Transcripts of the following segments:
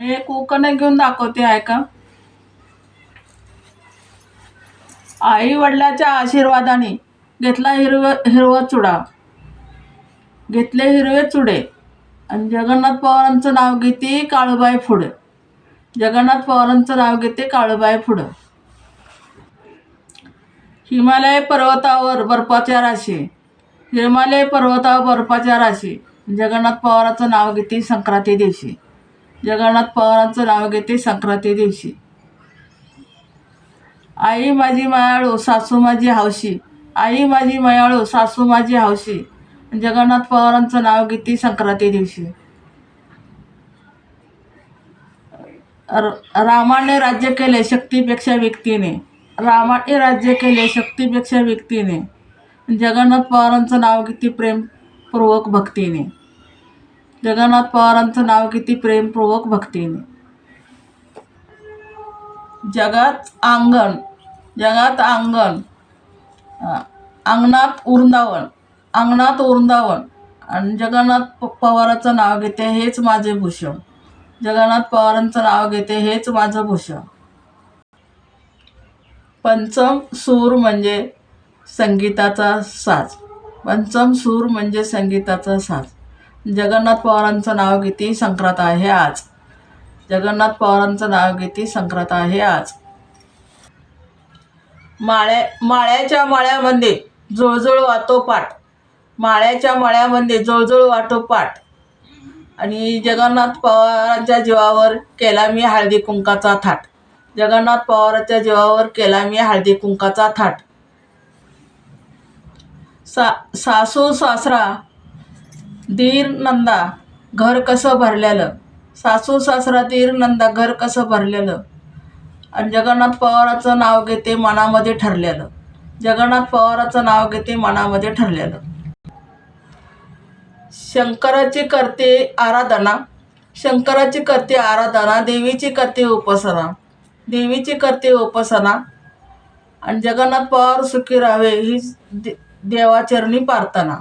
एक उकणं घेऊन दाखवते आहे का आई वडिलाच्या आशीर्वादाने घेतला हिरव हिरवा चुडा. घेतले हिरवे चुडे. आणि जगन्नाथ पवारांचं नाव घेते काळूबाई फुडं. जगन्नाथ पवारांचं नाव घेते काळूबाई फुडं. हिमालय पर्वतावर बर्फाच्या राशी. हिमालय पर्वतावर बर्फाच्या राशी. जगन्नाथ पवारांचं नाव घेते संक्रांती दिवशी. जगन्नाथ पवारांचं नाव घेते संक्रांती दिवशी. आई माझी मायाळू सासू माझी हौशी आई माझी मायाळू सासू माझी हौशी जगन्नाथ पवारांचं नाव घेते संक्रांती दिवशी. र- रामाने राज्य केले शक्तीपेक्षा व्यक्तीने. रामाने राज्य केले शक्तीपेक्षा व्यक्तीने. जगन्नाथ पवारांचं नाव किती प्रेमपूर्वक भक्तीने. जगन्नाथ पवारांचं नाव किती प्रेमपूर्वक भक्तीने. जगात अंगण जगात अंगण अंगणात वृंदावन अंगणात वृंदावन आणि जगन्नाथ पवाराचं नाव घेते हेच माझे भूषण. जगन्नाथ पवारांचं नाव घेते हेच माझं भूषण. पंचम सूर म्हणजे संगीताचा साज. पंचम सूर म्हणजे संगीताचा साज. जगन्नाथ पवारांचं नाव घेते संक्रांत आहे आज. जगन्नाथ पवारांचं नाव घेते संक्रांत आहे आज. माळ्या माळ्याच्या माळ्यामध्ये जुळजुळ वाटो पाठ. माळ्याच्या माळ्यामध्ये जुळजुळ वाटो पाठ. आणि जगन्नाथ पवारांच्या जीवावर केला मी हळदी कुंकाचा थाट. जगन्नाथ पवारांच्या जीवावर केला मी हळदी कुंकाचा थाट. सा सासू सासरा दीर नंदा घर कसं भरलेलं? सासू सासरा दीर नंदा घर कसं भरलेलं? आणि जगन्नाथ पवाराचं नाव घेते मनामध्ये ठरलेलं. जगन्नाथ पवाराचं नाव घेते मनामध्ये ठरलेलं. शंकराची करते आराधना. शंकराची करते आराधना देवीची करते उपासना. देवीची करते उपासना. आणि जगन्नाथ पवार सुखी राहावे ही दे देवाचरणी प्रार्थना.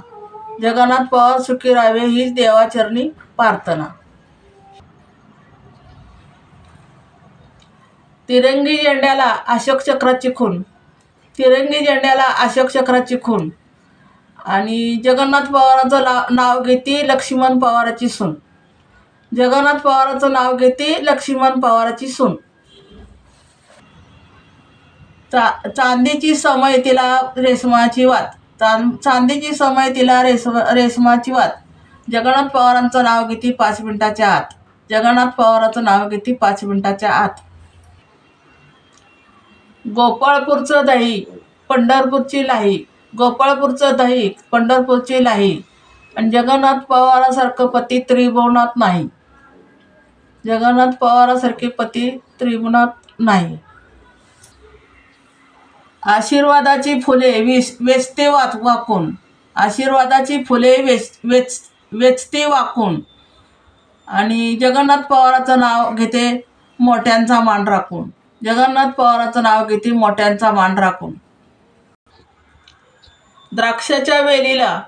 जगन्नाथ पवार सुखी राहावे हीच देवाचरणी प्रार्थना. तिरंगी झेंड्याला अशोक चक्राची खून तिरंगी झेंड्याला अशोक चक्राची खून आणि जगन्नाथ पवारांचं ला नाव घेते लक्ष्मण पवाराची सून. जगन्नाथ पवारांचं नाव घेते लक्ष्मण पवाराची सून. चा चांदीची समय तिला रेशमाची वात. चांद चांदीची समय तिला रेशम रेशमाची वात. जगन्नाथ पवारांचं नाव किती पाच मिनिटाच्या आत. जगन्नाथ पवारांचं नाव किती पाच मिनिटाच्या आत. गोपाळपूरचं दही पंढरपूरची लाही. गोपाळपूरचं दही पंढरपूरची लाही. आणि जगन्नाथ पवारासारखं पती त्रिभुवनात नाही. जगन्नाथ पवारासारखे पती त्रिभुवनात नाही. आशीर्वादाची फुले विस वेचते वाच वाकून. आशीर्वादाची फुले वेच वेच वेचते वाकून. आणि जगन्नाथ पवाराचं नाव घेते मोठ्यांचा मान राखून. जगन्नाथ पवाराचं नाव घेते मोठ्यांचा मान राखून. द्राक्षाच्या वेलीला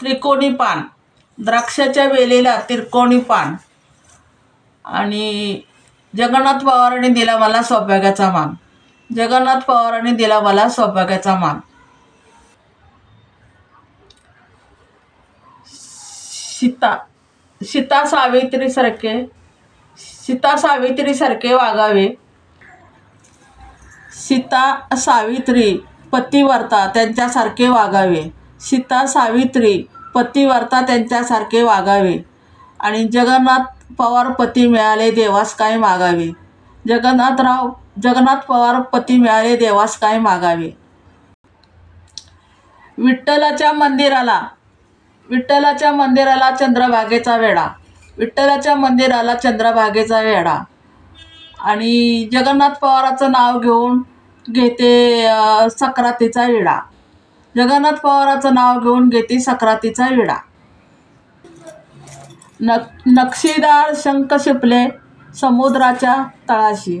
त्रिकोणी पान. द्राक्षाच्या वेलीला त्रिकोणी पान. आणि जगन्नाथ पवारांनी दिला मला सौभाग्याचा मान जगन्नाथ पवारांनी दिला मला सौभाग्याचा मान. सीता सीता सावित्रीसारखे सीता सावित्रीसारखे वागावे. सीता सावित्री पतिव्रता त्यांच्यासारखे वागावे. सीता सावित्री पतिव्रता त्यांच्यासारखे वागावे. आणि जगन्नाथ पवार पती मिळाले देवास काय मागावे. जगन्नाथराव जगन्नाथ पवार पती मिळाले देवास काय मागावे? विठ्ठलाच्या मंदिराला विठ्ठलाच्या मंदिराला चंद्रभागेचा वेढा विठ्ठलाच्या मंदिराला चंद्रभागेचा वेढा. आणि जगन्नाथ पवाराचं नाव घेऊन घेते सक्रातीचा विडा जगन्नाथ पवाराचं नाव घेऊन घेते सक्रातीचा विडा नक नक्षीदार शंख शिपले समुद्राच्या तळाशी.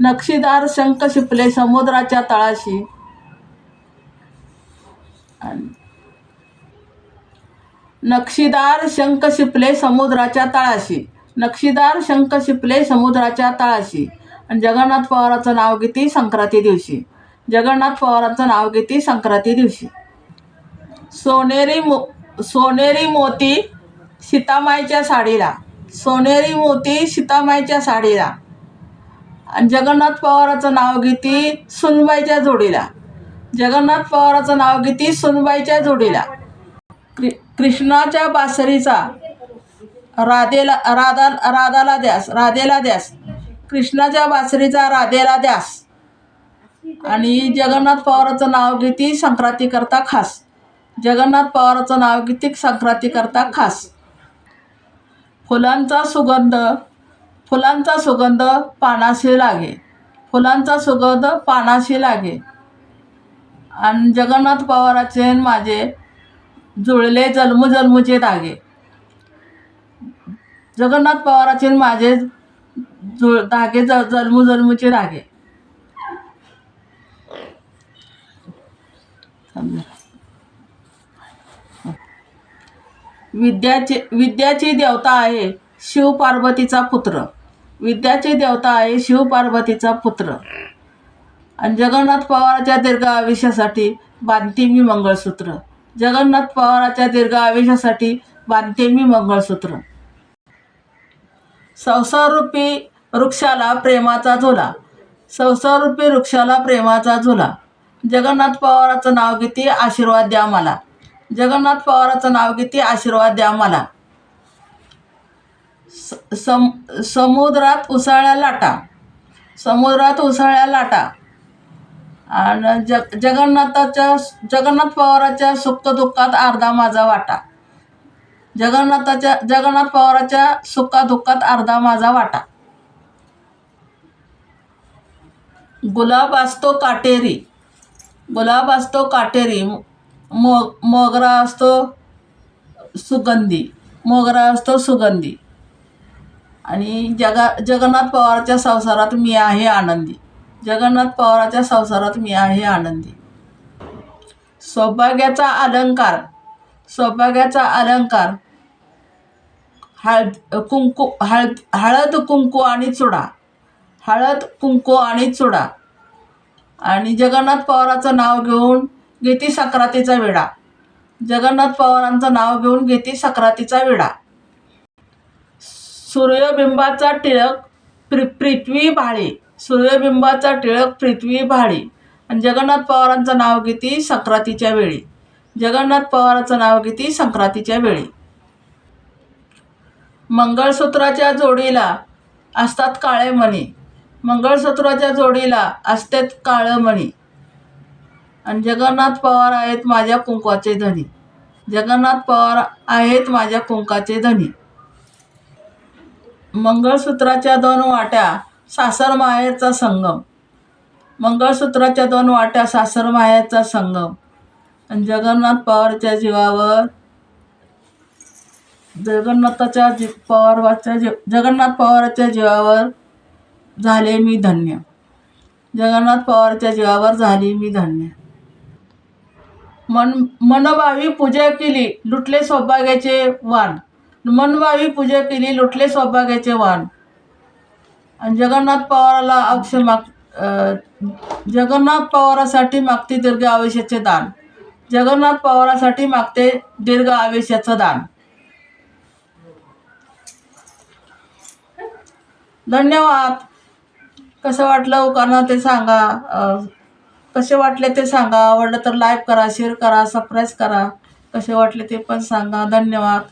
नक्षीदार शंख शिपले समुद्राच्या तळाशी. आणि नक्षीदार शंख शिपले समुद्राच्या तळाशी. नक्षीदार शंख शिपले समुद्राच्या तळाशी. आणि जगन्नाथ पवाराचं नाव घेते संक्रांती दिवशी. जगन्नाथ पवारांचं नाव घेते संक्रांती दिवशी. सोनेरी मो सोनेरी मोती सीतामाईच्या साडीला. सोनेरी मोती सीतामाईच्या साडीला. आणि जगन्नाथ पवाराचं नाव घेती सुनबाईच्या जोडीला. जगन्नाथ पवाराचं नाव घेती सुनबाईच्या जोडीला. क्रि कृष्णाच्या बासरीचा राधेला राधा राधाला द्यास राधेला द्यास. कृष्णाच्या बासरीचा राधेला द्यास. आणि जगन्नाथ पवाराचं नाव घेती संक्रांतीकरता खास. जगन्नाथ पवाराचं नाव घेती संक्रांतीकरता खास. फुलांचा सुगंध फुलांचा सुगंध पानाशी लागे. फुलांचा सुगंध पानाशी लागे. आणि जगन्नाथ पवाराचे माझे जुळले जन्मजन्मचे धागे. जगन्नाथ पवाराचे माझे जुळ धागे ज जन्मजन्मचे धागे. विद्याचे विद्याची देवता आहे शिव पार्वतीचा पुत्र. विद्याची देवता आहे शिवपार्वतीचा पुत्र. आणि जगन्नाथ पवाराच्या दीर्घ आयुष्यासाठी बांधते मी मंगळसूत्र. जगन्नाथ पवाराच्या दीर्घ आयुष्यासाठी बांधते मी मंगळसूत्र. संसाररूपी वृक्षाला प्रेमाचा झुला. संसाररूपी वृक्षाला प्रेमाचा झुला. जगन्नाथ पवाराचं नाव किती आशीर्वाद द्या मला. जगन्नाथ पवाराचं नाव किती आशीर्वाद द्या मला. स- सम समुद्रात उसळ्या लाटा. समुद्रात उसळ्या लाटा. आणि जग जगन्नाथाच्या जगन्नाथ पवाराच्या सुखदुःखात अर्धा माझा वाटा. जगन्नाथाच्या जगन्नाथ पवाराच्या सुखादुःखात अर्धा माझा वाटा. गुलाब असतो काटेरी. गुलाब असतो काटेरी. मो मोगरा असतो सुगंधी. मोगरा असतो सुगंधी. आणि जगा जगन्नाथ पवारच्या संसारात मी आहे आनंदी. जगन्नाथ पवाराच्या संसारात मी आहे आनंदी. सौभाग्याचा अलंकार सौभाग्याचा अलंकार हळद कुंकू हळद हळद कुंकू आणि चुडा हळद कुंकू आणि चुडा. आणि जगन्नाथ पवाराचं नाव घेऊन घेती सक्रातीचा विडा जगन्नाथ पवारांचं नाव घेऊन घेती सक्रातीचा विडा सूर्यबिंबाचा टिळक प्रि पृथ्वी भाळे. सूर्यबिंबाचा टिळक पृथ्वी भाळे. आणि जगन्नाथ पवारांचं नाव किती? संक्रांतीच्या वेळी. जगन्नाथ पवारांचं नाव किती? संक्रांतीच्या वेळी. मंगळसूत्राच्या जोडीला असतात काळे मणी. मंगळसूत्राच्या जोडीला असतात काळं मणी. आणि जगन्नाथ पवार आहेत माझ्या कुंकवाचे धनी. जगन्नाथ पवार आहेत माझ्या कुंकाचे धनी. मंगळसूत्राच्या दोन वाट्या सासर माहेरचा संगम. मंगळसूत्राच्या दोन वाट्या सासर माहेरचा संगम. आणि जगन्नाथ पवारच्या जीवावर जगन्नाथाच्या जी पवारच्या जी जगन्नाथ पवारच्या जीवावर झाले मी धन्य. जगन्नाथ पवारच्या जीवावर झाली मी धन्य. मन मनभावी पूजा केली लुटले सौभाग्याचे वाण. मनभावी पूजा केली लुटले सौभाग्याचे वाण. आणि जगन्नाथ पवाराला अक्ष माग जगन्नाथ पवारासाठी मागते दीर्घ आवेशाचे दान. जगन्नाथ पवारासाठी मागते दीर्घ आवेशाचं दान. धन्यवाद. कसं वाटलं उकाना ते सांगा. कसे वाटले ते सांगा. आवडलं तर लाईक करा शेअर करा सबस्क्राईब करा. कसे वाटले ते पण सांगा. धन्यवाद.